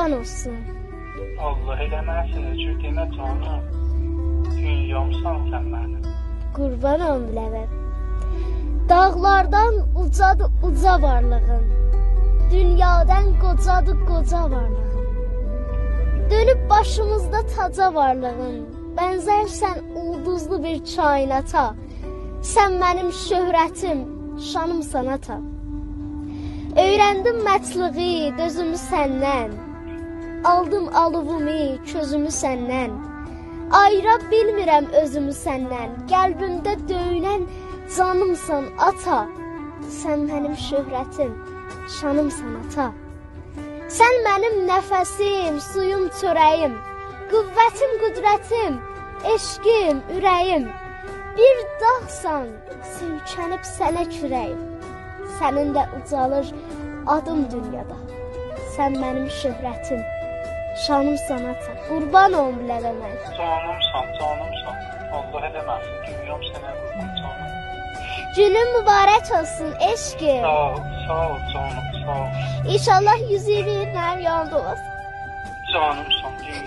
qurban olsun. Allah eləməsin, çünki demə canım. Dünyamsan sən mənim. Qurban olum biləvət. Dağlardan ucadır uca varlığın. Dünyadan qocadır qoca varlığın. Dönüb başımızda taca varlığın. Bənzərsən ulduzlu bir kainata. Sən mənim şöhrətim, şanımsan ata. Öyrəndim mətluği, dözümü səndən. Aldım alıvumu, közümü səndən. Ayıra bilmirəm özümü səndən. Qəlbimdə döyünən canımsan ata. Sən mənim şöhrətim, şanımsan ata. Sən mənim nəfəsim, suyum, çörəyim, qüvvətim, qüdrətim, eşqim, ürəyim. Bir dağsan, söykənib sənə kürəyim. Sənin də ucalır adım dünyada. Sən mənim şöhrətim, şanımsan ata. Qurban olum mən. Canımsan, canımsan. Allah eləməsin, dünyam sənə qurban canım. Günün mübarək olsun eşqim. Sağ ol, sağ ol canım, sağ ol. İnşallah yüzü bir yanımda olasın. Canımsan, dünyamsan,